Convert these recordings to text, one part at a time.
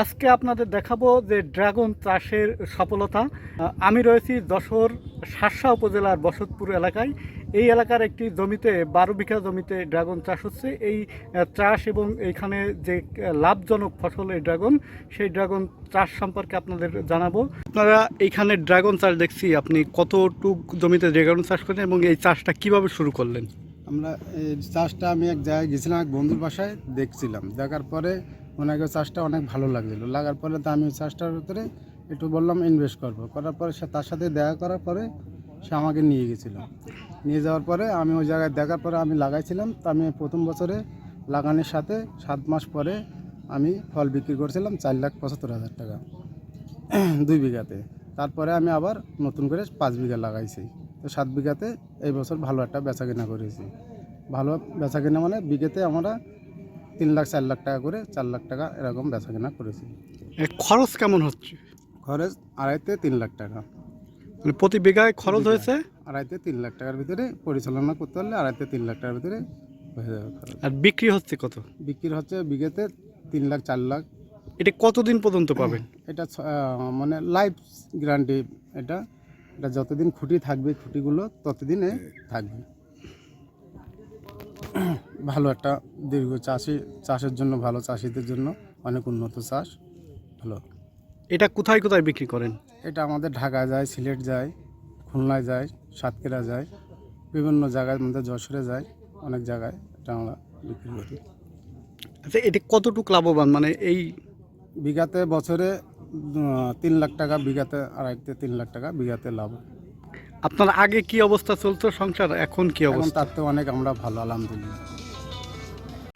আজকে আপনাদের দেখাবো যে ড্রাগন চাষের সফলতা। আমি রয়েছি যশোর শার্শা উপজেলার বসতপুর এলাকায়। এই এলাকার একটি জমিতে, বারো বিঘা জমিতে ড্রাগন চাষ হচ্ছে। এই চাষ এবং এইখানে যে লাভজনক ফসল এই ড্রাগন, সেই ড্রাগন চাষ সম্পর্কে আপনাদের জানাব। আপনারা এইখানে ড্রাগন চাষ দেখছি, আপনি কতটুক জমিতে ড্রাগন চাষ করেন এবং এই চাষটা কীভাবে শুরু করলেন? আমরা এই চাষটা আমি এক জায়গায় গেছিলাম, এক বন্ধুর বাসায় দেখছিলাম। দেখার পরে ওনাকে চাষটা অনেক ভালো লাগছিল লাগার পরে তো আমি চাষটার ভিতরে একটু বললাম ইনভেস্ট করব। করার পরে সে তার সাথে দেখা করার পরে সে আমাকে নিয়ে গেছিল। নিয়ে যাওয়ার পরে আমি ওই জায়গায় দেখার পরে আমি লাগাইছিলাম। তো আমি প্রথম বছরে লাগানোর সাথে সাত মাস পরে আমি ফল বিক্রি করছিলাম চার লাখ পঁচাত্তর হাজার টাকা দুই বিঘাতে। তারপরে আমি আবার নতুন করে পাঁচ বিঘা লাগাইছি। তো সাত বিঘাতে এই বছর ভালো একটা বেচা কেনা করেছি। ভালো বেচা কেনা মানে বিঘেতে আমরা তিন লাখ চার লাখ টাকা করে চার লাখ টাকা এরকম বেচা কেনা করেছি খরচ কেমন হচ্ছে? খরচ আড়াইতে তিন লাখ টাকা। মানে প্রতি বিঘায় খরচ হয়েছে? আড়াইতে তিন লাখ টাকার ভিতরে পরিচালনা করতে পারলে আড়াইতে তিন লাখ টাকার ভিতরে হয়ে যাবে আর বিক্রি হচ্ছে কত? বিক্রি হচ্ছে বিঘেতে তিন লাখ চার লাখ। এটা কতদিন পর্যন্ত পাবেন? এটা মানে লাইফ গ্যারান্টি এটা। এটা যতদিন খুঁটি থাকবে খুঁটিগুলো ততদিনে থাকবে। ভালো একটা দীর্ঘ চাষি চাষের জন্য ভালো চাষিদের জন্য অনেক উন্নত চাষ ভালো। এটা কোথায় কোথায় বিক্রি করেন? এটা আমাদের ঢাকা যায় সিলেট যায় খুলনায় যায় সাতক্ষীরা যায় বিভিন্ন জায়গায় আমাদের যশোরে যায় অনেক জায়গায় এটা আমরা বিক্রি করি। আচ্ছা এটা কতটুকু লাভবান? মানে এই বিঘাতে বছরে তিন লাখ টাকা বিঘাতে আড়াইতে তিন লাখ টাকা বিঘাতে লাভ। আপনার আগে কি অবস্থা চলতো সংসার এখন কি এখন অবস্থা? তার থেকে অনেক আমরা ভালো আলহামদুলিল্লাহ।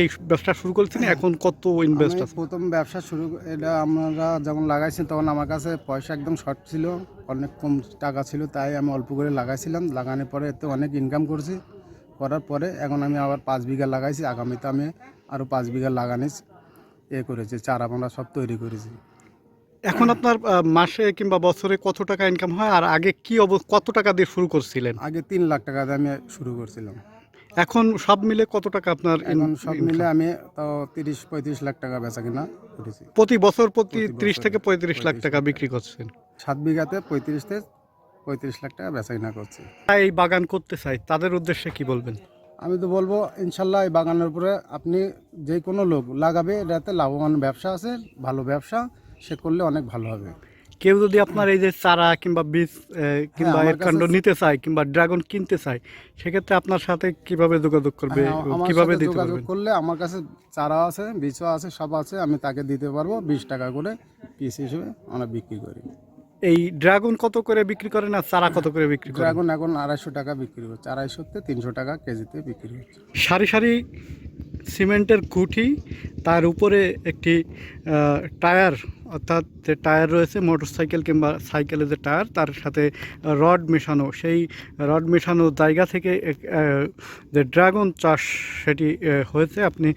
এই ব্যবসা শুরু করেছেন এখন কত ইনভেস্ট আমি আছে? প্রথম ব্যবসা শুরু এটা আমরা যখন লাগাইছি তখন আমার কাছে পয়সা একদম শর্ট ছিল অনেক কম টাকা ছিল তাই আমি অল্প করে লাগাইছিলাম। লাগানোর পরে এতে অনেক ইনকাম করছি। করার পরে এখন আমি আবার পাঁচ বিঘা লাগাইছি। আগামীতে আমি আরও পাঁচ বিঘা লাগানিস এ করেছি চারা আমরা সব তৈরি করেছি। এখন আপনার মাসে কিংবা বছরে কত টাকা ইনকাম হয়? আর আগে কি কত টাকা দিয়ে শুরু করছিলেন? আগে তিন লাখ টাকা দিয়ে আমি শুরু করছিলাম। এখন সব মিলে কত টাকা আপনার এখন সব মিলে আমি তাও তিরিশ পঁয়ত্রিশ লাখ টাকা বেচা কিনা করেছি। প্রতি বছর প্রতি প্রতি ত্রিশ থেকে পঁয়ত্রিশ লাখ টাকা বিক্রি করছেন। সাত বিঘাতে পঁয়ত্রিশ থেকে পঁয়ত্রিশ লাখ টাকা বেচা কিনা করছি। এই বাগান করতে চাই তাদের উদ্দেশ্যে কি বলবেন? আমি তো বলব ইনশাল্লাহ এই বাগানের উপরে আপনি যে কোনো লোক লাগাবে এটাতে লাভবান ব্যবসা আছে ভালো ব্যবসা। সে করলে অনেক ভালো হবে। কেউ যদি আপনার এই যে চারা কিংবা বীজ কিংবা আমার এর কাণ্ড নিতে চায় কিংবা ড্রাগন কিনতে চায় সেক্ষেত্রে আপনার সাথে কীভাবে যোগাযোগ করবে হ্যাঁ, কীভাবে দিতে যোগাযোগ করলে আমার কাছে চারা আছে বীজও আছে সব আছে আমি তাকে দিতে পারব বিশ টাকা করে পিস হিসেবে আমরা বিক্রি করি। এই ড্রাগন কত করে বিক্রি করেন আর চারা কত করে বিক্রি করেন? ড্রাগন এখন আড়াইশো টাকা বিক্রি হচ্ছে আড়াইশোতে তিনশো টাকা কেজিতে বিক্রি হচ্ছে। সারি সারি সিমেন্টের খুঁটি তার উপরে একটি টায়ার অর্থাৎ যে টায়ার রয়েছে, মোটরসাইকেল কিংবা সাইকেলের যে টায়ার, তার সাথে রড মেশানো। সেই রড মেশানো জায়গা থেকে যে ড্রাগন চাষ সেটি হয়েছে। আপনি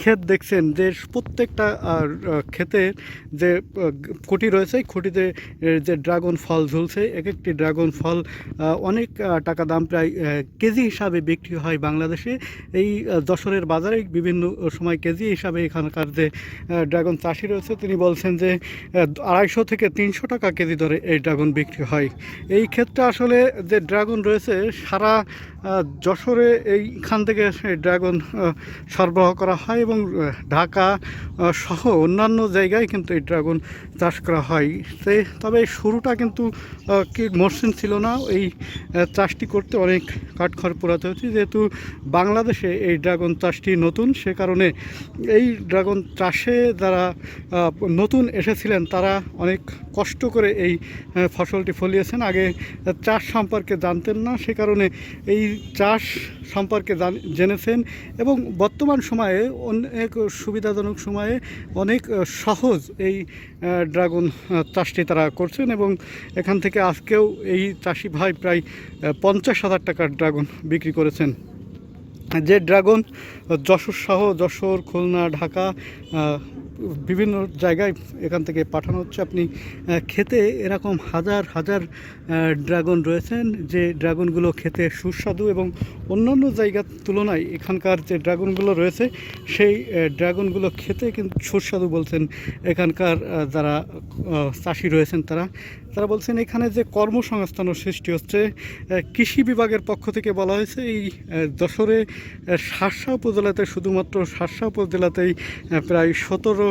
ক্ষেত দেখছেন যে প্রত্যেকটা ক্ষেতে যে খুঁটি রয়েছে খুঁটিতে যে ড্রাগন ফল ঝুলছে এক একটি ড্রাগন ফল অনেক টাকা দাম প্রায় কেজি হিসাবে বিক্রি হয় বাংলাদেশে। এই যশোরের বাজারে বিভিন্ন সময় কেজি হিসাবে এখানকার যে ড্রাগন চাষি রয়েছে, তিনি বলছেন যে আহ, আড়াইশো থেকে তিনশো টাকা কেজি দরে এই ড্রাগন বিক্রি হয়। এই ক্ষেত্রে আসলে যে ড্রাগন রয়েছে সারা যশোরে এইখান থেকে ড্রাগন সরবরাহ করা হয় এবং ঢাকা সহ অন্যান্য জায়গায় কিন্তু এই ড্রাগন চাষ করা হয়। সে তবে শুরুটা কিন্তু কি মসৃণ ছিল না। এই চাষটি করতে অনেক কাঠখড় পোড়াতে হচ্ছে। যেহেতু বাংলাদেশে এই ড্রাগন চাষটি নতুন সে কারণে এই ড্রাগন চাষে যারা নতুন এসেছিলেন, তারা অনেক কষ্ট করে এই ফসলটি ফলিয়েছেন। আগে চাষ সম্পর্কে জানতেন না, সে কারণে এই চাষ সম্পর্কে জান- জেনেছেন এবং বর্তমান সময়ে অনেক সুবিধাজনক সময়ে অনেক সহজ এই ড্রাগন চাষটি তারা করছেন এবং এখান থেকে আজকেও এই চাষি ভাই প্রায় পঞ্চাশ হাজার টাকার ড্রাগন বিক্রি করেছেন। যে ড্রাগন যশোর সহ, যশোর, খুলনা, ঢাকা বিভিন্ন জায়গায় এখান থেকে পাঠানো হচ্ছে। আপনি খেতে এরকম হাজার হাজার ড্রাগন রয়েছেন যে ড্রাগনগুলো খেতে সুস্বাদু এবং অন্যান্য জায়গার তুলনায় এখানকার যে ড্রাগনগুলো রয়েছে, সেই ড্রাগনগুলো খেতে কিন্তু সুস্বাদু বলছেন এখানকার যারা চাষি রয়েছেন তারা। তারা বলছেন এখানে যে কর্মসংস্থানও সৃষ্টি হচ্ছে কৃষি বিভাগের পক্ষ থেকে বলা হয়েছে এই যশোরে শার্শা উপজেলাতে শুধুমাত্র শার্শা উপজেলাতেই প্রায় সতেরো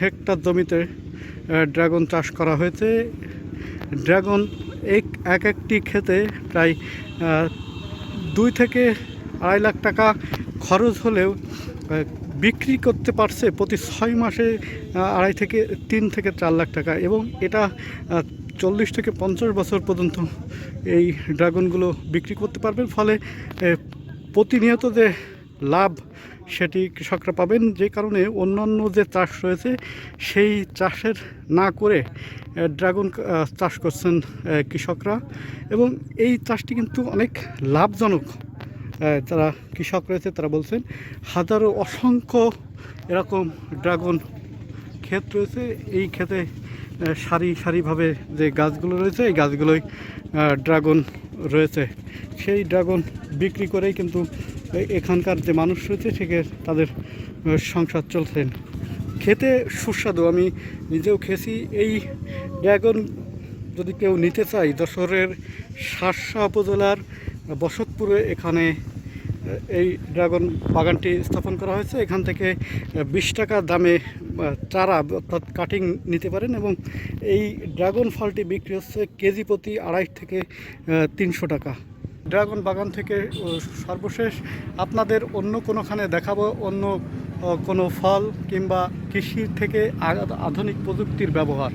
হেক্টর জমিতে ড্রাগন চাষ করা হয়েছে। ড্রাগন এক এক একটি খেতে প্রায় দুই থেকে আড়াই লাখ টাকা খরচ হলেও বিক্রি করতে পারছে প্রতি ছয় মাসে আড়াই থেকে তিন থেকে চার লাখ টাকা। এবং এটা চল্লিশ থেকে পঞ্চাশ বছর পর্যন্ত এই ড্রাগনগুলো বিক্রি করতে পারবেন ফলে প্রতিনিয়ত যে লাভ সেটি কৃষকরা পাবেন। যে কারণে অন্যান্য যে চাষ রয়েছে, সেই চাষের না করে ড্রাগন চাষ করছেন কৃষকরা। এবং এই চাষটি কিন্তু অনেক লাভজনক যারা কৃষক রয়েছে, তারা বলছেন। হাজারো অসংখ্য এরকম ড্রাগন ক্ষেত রয়েছে। এই ক্ষেতে সারি সারিভাবে যে গাছগুলো রয়েছে, এই গাছগুলোই ড্রাগন রয়েছে। সেই ড্রাগন বিক্রি করেই কিন্তু এখানকার যে মানুষ রয়েছে সেকে তাদের সংসার চলছেন খেতে সুস্বাদু। আমি নিজেও খেয়েছি। এই ড্রাগন যদি কেউ নিতে চাই যশোরের শার্শা উপজেলার বসতপুরে এখানে এই ড্রাগন বাগানটি স্থাপন করা হয়েছে। এখান থেকে বিশ টাকা দামে চারা অর্থাৎ কাটিং নিতে পারেন এবং এই ড্রাগন ফলটি বিক্রি হচ্ছে কেজি প্রতি আড়াই থেকে তিনশো টাকা। ড্রাগন বাগান থেকে সর্বশেষ আপনাদের অন্য কোনোখানে দেখাবো, অন্য কোনো ফল কিংবা কৃষি থেকে আধুনিক প্রযুক্তির ব্যবহার।